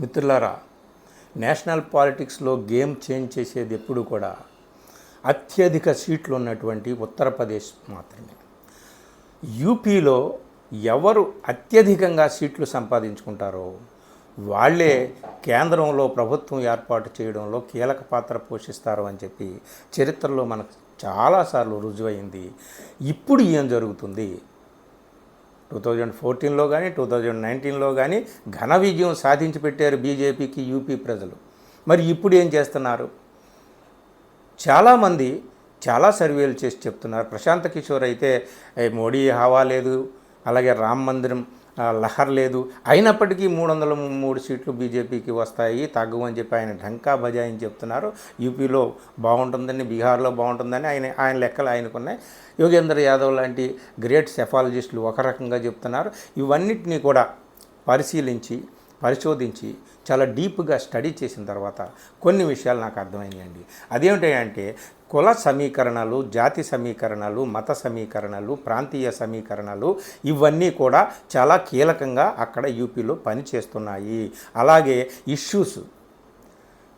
మిత్రులారా నేషనల్ పాలిటిక్స్లో game change చేసేది ఎప్పుడు కూడా అత్యధిక సీట్లు ఉన్నటువంటి ఉత్తరప్రదేశ్ మాత్రమే. యూపీలో ఎవరు అత్యధికంగా సీట్లు సంపాదించుకుంటారో వాళ్ళే కేంద్రంలో ప్రభుత్వం ఏర్పాటు చేయడంలో కీలక పాత్ర పోషిస్తారు అని చెప్పి చరిత్రలో మనకు చాలాసార్లు రుజువైంది. ఇప్పుడు ఏం జరుగుతుంది? టూ థౌజండ్ ఫోర్టీన్లో కానీ టూ థౌజండ్ నైన్టీన్లో కానీ ఘన విజయం సాధించి పెట్టారు బీజేపీకి యూపీ ప్రజలు. మరి ఇప్పుడు ఏం చేస్తున్నారు? చాలామంది చాలా సర్వేలు చేసి చెప్తున్నారు. ప్రశాంత్ కిషోర్ అయితే మోడీ హావా లేదు అలాగే రామ్ మందిరం లహర్ లేదు. అయినప్పటికీ మూడు వందల మూడు సీట్లు బీజేపీకి వస్తాయి తగ్గు అని చెప్పి ఆయన ఢంకా బజాయిని చెప్తున్నారు. యూపీలో బాగుంటుందని బీహార్లో బాగుంటుందని ఆయన ఆయన లెక్కలు ఆయనకున్నాయి. యోగేంద్ర యాదవ్ లాంటి గ్రేట్ సెఫాలజిస్టులు ఒక రకంగా చెప్తున్నారు. ఇవన్నిటినీ కూడా పరిశీలించి పరిశోధించి చాలా డీప్గా స్టడీ చేసిన తర్వాత కొన్ని విషయాలు నాకు అర్థమైనాయండి అదేమిటంటే కుల సమీకరణలు జాతి సమీకరణలు మత సమీకరణలు ప్రాంతీయ సమీకరణలు ఇవన్నీ కూడా చాలా కీలకంగా అక్కడ యూపీలో పనిచేస్తున్నాయి. అలాగే ఇష్యూస్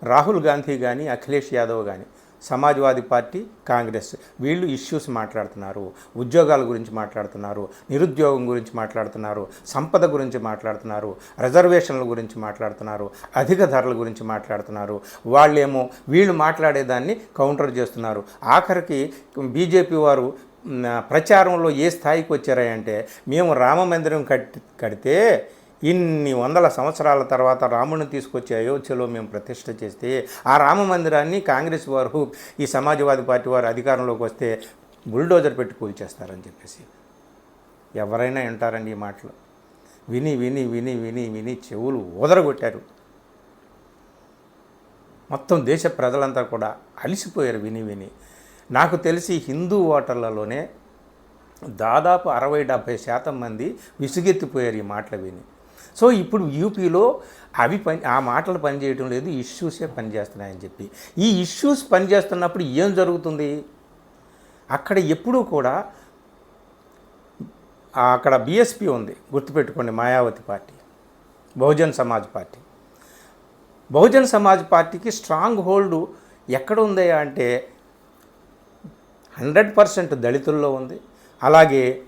రాహుల్ గాంధీ కానీ అఖిలేష్ యాదవ్ కానీ సమాజ్వాదీ పార్టీ కాంగ్రెస్. వీళ్ళు ఇష్యూస్ మాట్లాడుతున్నారు ఉద్యోగాల గురించి మాట్లాడుతున్నారు నిరుద్యోగం గురించి మాట్లాడుతున్నారు సంపద గురించి మాట్లాడుతున్నారు రిజర్వేషన్ల గురించి మాట్లాడుతున్నారు అధిక ధరల గురించి మాట్లాడుతున్నారు. వాళ్ళేమో వీళ్ళు మాట్లాడేదాన్ని కౌంటర్ చేస్తున్నారు. ఆఖరికి బీజేపీ వారు ప్రచారంలో ఏ స్థాయికి వచ్చారంటే మేము రామ మందిరం కట్టి కడితే ఇన్ని వందల సంవత్సరాల తర్వాత రాముడిని తీసుకొచ్చి అయోధ్యలో మేము ప్రతిష్ట చేస్తే ఆ రామ మందిరాన్ని కాంగ్రెస్ వారు ఈ సమాజవాది పార్టీ వారు అధికారంలోకి వస్తే బుల్డోజర్ పెట్టి కూల్చేస్తారని చెప్పేసి. ఎవరైనా వింటారండి ఈ మాటలు. విని విని విని విని విని చెవులు ఊదరగొట్టారు. మొత్తం దేశ ప్రజలంతా కూడా అలిసిపోయారు విని విని. నాకు తెలిసి హిందూ ఓటర్లలోనే దాదాపు అరవై డెబ్భై శాతం మంది విసుగెత్తిపోయారు ఈ మాటలు విని. సో ఇప్పుడు యూపీలో అవి పని ఆ మాటలు పనిచేయటం లేదు ఇష్యూసే పనిచేస్తున్నాయని చెప్పి. ఈ ఇష్యూస్ పనిచేస్తున్నప్పుడు ఏం జరుగుతుంది? అక్కడ ఎప్పుడూ కూడా అక్కడ బీఎస్పీ ఉంది గుర్తుపెట్టుకోండి మాయావతి పార్టీ బహుజన్ సమాజ్ పార్టీ. బహుజన్ సమాజ్ పార్టీకి స్ట్రాంగ్ హోల్డ్ ఎక్కడ ఉంది అంటే హండ్రెడ్ పర్సెంట్ దళితుల్లో ఉంది. అలాగే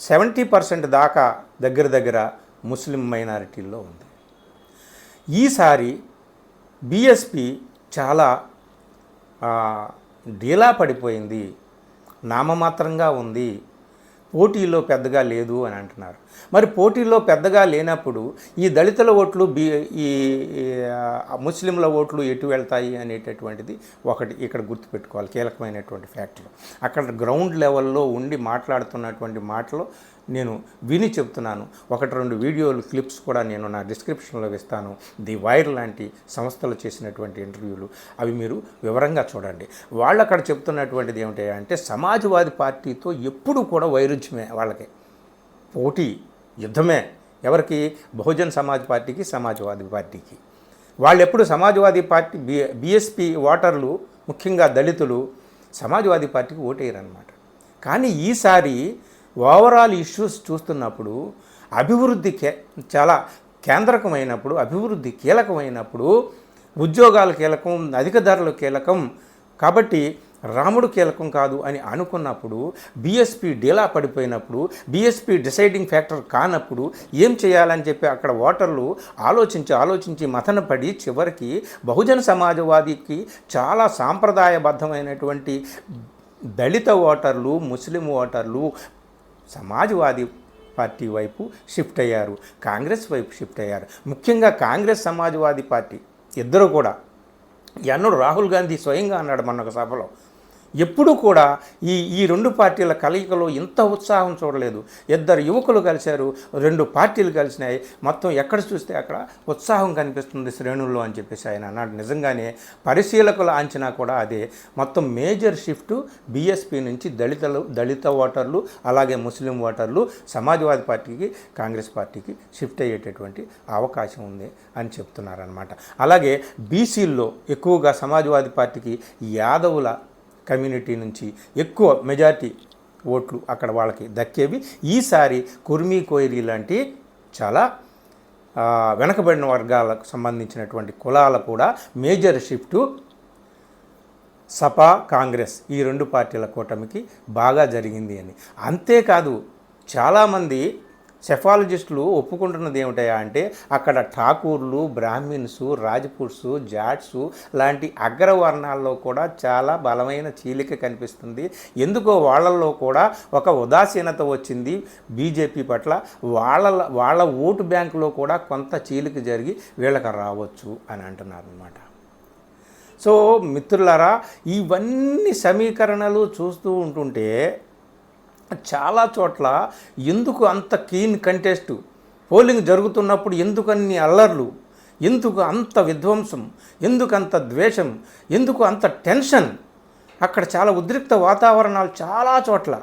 సెవెంటీ పర్సెంట్ దాకా దగ్గర దగ్గర ముస్లిం మైనారిటీల్లో ఉంది. ఈసారి బీఎస్పీ చాలా డీలా పడిపోయింది. నామమాత్రంగా ఉంది. పోటీలో పెద్దగా లేదు అని అంటున్నారు. మరి పోటీలో పెద్దగా లేనప్పుడు ఈ దళితుల ఓట్లు బి ఈ ముస్లింల ఓట్లు ఎటు వెళ్తాయి అనేటటువంటిది ఒకటి ఇక్కడ గుర్తుపెట్టుకోవాలి. కీలకమైనటువంటి ఫ్యాక్టర్ అక్కడ గ్రౌండ్ లెవెల్లో ఉండి మాట్లాడుతున్నటువంటి మాటలు నేను విని చెప్తున్నాను. ఒకటి రెండు వీడియోలు క్లిప్స్ కూడా నేను నా డిస్క్రిప్షన్లో ఇస్తాను ది వైర్ లాంటి సంస్థలు చేసినటువంటి ఇంటర్వ్యూలు. అవి మీరు వివరంగా చూడండి. వాళ్ళు అక్కడ చెప్తున్నటువంటిది ఏమిటి అంటే పార్టీతో ఎప్పుడు కూడా వైరుధ్యమే వాళ్ళకి. పోటీ యుద్ధమే. ఎవరికి? బహుజన్ సమాజ్ పార్టీకి సమాజ్వాదీ పార్టీకి. వాళ్ళు ఎప్పుడు సమాజ్వాదీ పార్టీ బి బీఎస్పీ ఓటర్లు ముఖ్యంగా దళితులు సమాజ్వాదీ పార్టీకి ఓటేయరనమాట కానీ ఈసారి ఓవరాల్ ఇష్యూస్ చూస్తున్నప్పుడు అభివృద్ధి కే చాలా కేంద్రకమైనప్పుడు అభివృద్ధి కీలకమైనప్పుడు ఉద్యోగాలు కీలకం అధిక ధరలు కీలకం కాబట్టి రాముడు కీలకం కాదు అని అనుకున్నప్పుడు బీఎస్పీ డీలా పడిపోయినప్పుడు బీఎస్పీ డిసైడింగ్ ఫ్యాక్టర్ కానప్పుడు ఏం చేయాలని చెప్పి అక్కడ ఓటర్లు ఆలోచించి ఆలోచించి మథన పడి చివరికి బహుజన సమాజవాదికి చాలా సాంప్రదాయబద్ధమైనటువంటి దళిత ఓటర్లు ముస్లిం ఓటర్లు సమాజ్వాదీ పార్టీ వైపు షిఫ్ట్ అయ్యారు. కాంగ్రెస్ వైపు షిఫ్ట్ అయ్యారు. ముఖ్యంగా కాంగ్రెస్ సమాజ్వాదీ పార్టీ ఇద్దరు కూడా. ఎన్నడూ రాహుల్ గాంధీ స్వయంగా అన్నాడు మొన్న ఒక సభలో. ఎప్పుడూ కూడా ఈ ఈ రెండు పార్టీల కలయికలో ఇంత ఉత్సాహం చూడలేదు. ఇద్దరు యువకులు కలిశారు రెండు పార్టీలు కలిసినాయి. మొత్తం ఎక్కడ చూస్తే అక్కడ ఉత్సాహం కనిపిస్తుంది శ్రేణుల్లో అని చెప్పేసి ఆయన అన్నాడు. నిజంగానే పరిశీలకుల అంచనా కూడా అదే. మొత్తం మేజర్ షిఫ్ట్ బీఎస్పీ నుంచి దళితలు దళిత ఓటర్లు అలాగే ముస్లిం ఓటర్లు సమాజ్వాదీ పార్టీకి కాంగ్రెస్ పార్టీకి షిఫ్ట్ అయ్యేటటువంటి అవకాశం ఉంది అని చెప్తున్నారనమాట అలాగే బీసీల్లో ఎక్కువగా సమాజ్వాదీ పార్టీకి యాదవుల కమ్యూనిటీ నుంచి ఎక్కువ మెజార్టీ ఓట్లు అక్కడ వాళ్ళకి దక్కేవి. ఈసారి కుర్మీ కోయిరీ లాంటి చాలా వెనకబడిన వర్గాలకు సంబంధించినటువంటి కులాల కూడా మేజర్ షిఫ్ట్ సపా కాంగ్రెస్ ఈ రెండు పార్టీల కూటమికి బాగా జరిగింది అని. అంతేకాదు చాలామంది సెఫాలజిస్టులు ఒప్పుకుంటున్నది ఏమిటయా అంటే అక్కడ ఠాకూర్లు బ్రాహ్మిన్స్ రాజపూట్స్ జాట్స్ లాంటి అగ్రవర్ణాల్లో కూడా చాలా బలమైన చీలిక కనిపిస్తుంది. ఎందుకో వాళ్ళల్లో కూడా ఒక ఉదాసీనత వచ్చింది బీజేపీ పట్ల. వాళ్ళ వాళ్ళ ఓటు బ్యాంకులో కూడా కొంత చీలిక జరిగి వీళ్ళకి రావచ్చు అని అంటున్నారు అనమాట సో మిత్రులారా ఇవన్నీ సమీకరణలు చూస్తూ ఉంటుంటే చాలా చోట్ల ఎందుకు అంత కీన్ కంటెస్ట్ పోలింగ్ జరుగుతున్నప్పుడు ఎందుకు అన్ని అల్లర్లు? ఎందుకు అంత విధ్వంసం? ఎందుకు అంత ద్వేషం? ఎందుకు అంత టెన్షన్ అక్కడ చాలా ఉద్రిక్త వాతావరణాలు చాలా చోట్ల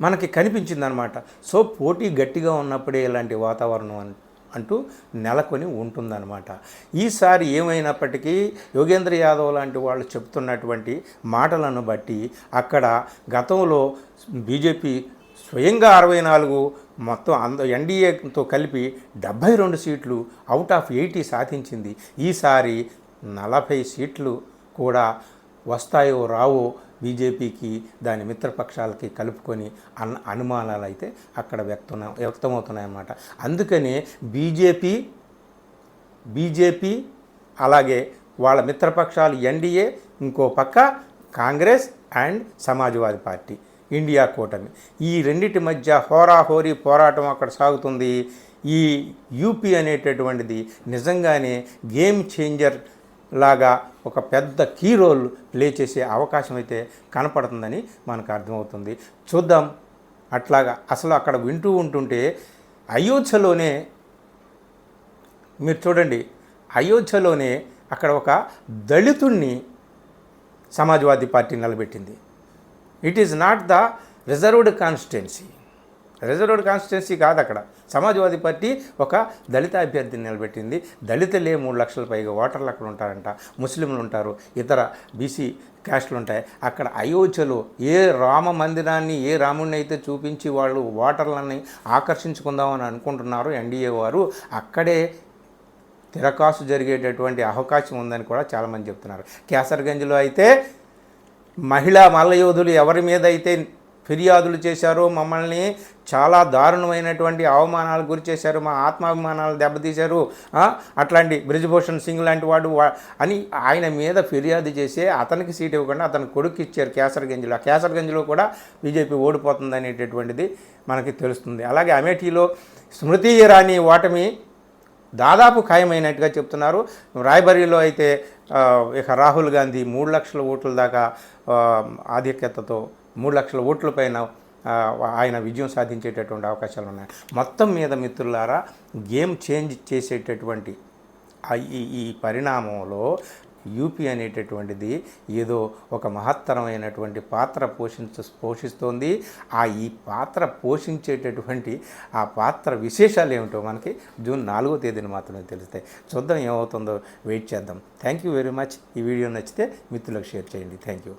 మనకి కనిపించిందనమాట సో పోటీ గట్టిగా ఉన్నప్పుడే ఇలాంటి వాతావరణం అని అంటూ నెలకొని ఉంటుందన్నమాట. ఈసారి ఏమైనప్పటికీ యోగేంద్ర యాదవ్ లాంటి వాళ్ళు చెప్తున్నటువంటి మాటలను బట్టి అక్కడ గతంలో బీజేపీ స్వయంగా అరవై నాలుగు మొత్తం అంద ఎన్డీఏతో కలిపి డెబ్భై రెండు సీట్లు అవుట్ ఆఫ్ ఎయిటీ సాధించింది. ఈసారి నలభై సీట్లు కూడా వస్తాయో రావో బీజేపీకి దాని మిత్రపక్షాలకి కలుపుకొని అన్న అనుమానాలు అయితే అక్కడ వ్యక్తం వ్యక్తమవుతున్నాయన్నమాట. అందుకనే బీజేపీ బీజేపీ అలాగే వాళ్ళ మిత్రపక్షాలు ఎన్డీఏ ఇంకో పక్క Congress and Samajwadi party India కూటమి. ఈ రెండిటి మధ్య హోరాహోరీ పోరాటం అక్కడ సాగుతుంది. ఈ యూపీ అనేటటువంటిది నిజంగానే గేమ్ చేంజర్ లాగా ఒక పెద్ద కీ రోల్ ప్లే చేసే అవకాశం అయితే కనపడుతుందని మనకు అర్థమవుతుంది. చూద్దాం. అట్లాగా అసలు అక్కడ వింటూ ఉంటుంటే అయోధ్యలోనే మీరు చూడండి. అయోధ్యలోనే అక్కడ ఒక దళితుణ్ణి సమాజ్వాదీ పార్టీ నిలబెట్టింది. It is not the reserved constituency reserved constituency కాదు అక్కడ. సమాజ్వాదీ పార్టీ ఒక దళిత అభ్యర్థిని నిలబెట్టింది. దళితులే మూడు లక్షల పైగా ఓటర్లు అక్కడ ఉంటారంట. ముస్లింలు ఉంటారు ఇతర బీసీ క్యాస్ట్లు ఉంటాయి. అక్కడ అయోధ్యలో ఏ రామ మందిరాన్ని ఏ రాముడిని అయితే చూపించి వాళ్ళు ఓటర్లని ఆకర్షించుకుందామని అనుకుంటున్నారు ఎన్డీఏ వారు అక్కడే తిరకాసు జరిగేటటువంటి అవకాశం ఉందని కూడా చాలామంది చెప్తున్నారు. కేసర్గంజ్లో అయితే మహిళా మల్లయోధులు ఎవరి మీద అయితే ఫిర్యాదులు చేశారు మమ్మల్ని చాలా దారుణమైనటువంటి అవమానాలు గురి చేశారు మా ఆత్మాభిమానాలు దెబ్బతీశారు అట్లాంటి బ్రిజభూషణ్ సింగ్ లాంటి వాడు అని ఆయన మీద ఫిర్యాదు చేసి అతనికి సీట్ ఇవ్వకుండా అతను కొడుకు ఇచ్చారు కేసరగంజ్లో. ఆ కేసర్గంజ్లో కూడా బీజేపీ ఓడిపోతుంది అనేటటువంటిది మనకి తెలుస్తుంది. అలాగే అమేఠీలో స్మృతి ఇరానీ ఓటమి దాదాపు ఖాయమైనట్టుగా చెప్తున్నారు. రాయబరీలో అయితే ఇక రాహుల్ గాంధీ మూడు లక్షల ఓట్ల దాకా ఆధిక్యతతో మూడు లక్షల ఓట్ల పైన ఆయన విజయం సాధించేటటువంటి అవకాశాలు ఉన్నాయి. మొత్తం మీద మిత్రులారా గేమ్ చేంజ్ చేసేటటువంటి ఈ ఈ పరిణామంలో యూపీ అనేటటువంటిది ఏదో ఒక మహత్తరమైనటువంటి పాత్ర పోషించ పోషిస్తోంది. ఆ ఈ పాత్ర పోషించేటటువంటి ఆ పాత్ర విశేషాలు ఏమిటో మనకి జూన్ నాలుగో తేదీన మాత్రమే తెలుస్తాయి. చూద్దాం ఏమవుతుందో వెయిట్ చేద్దాం. Thank you very much. ఈ వీడియో నచ్చితే మిత్రులకు షేర్ చేయండి. Thank you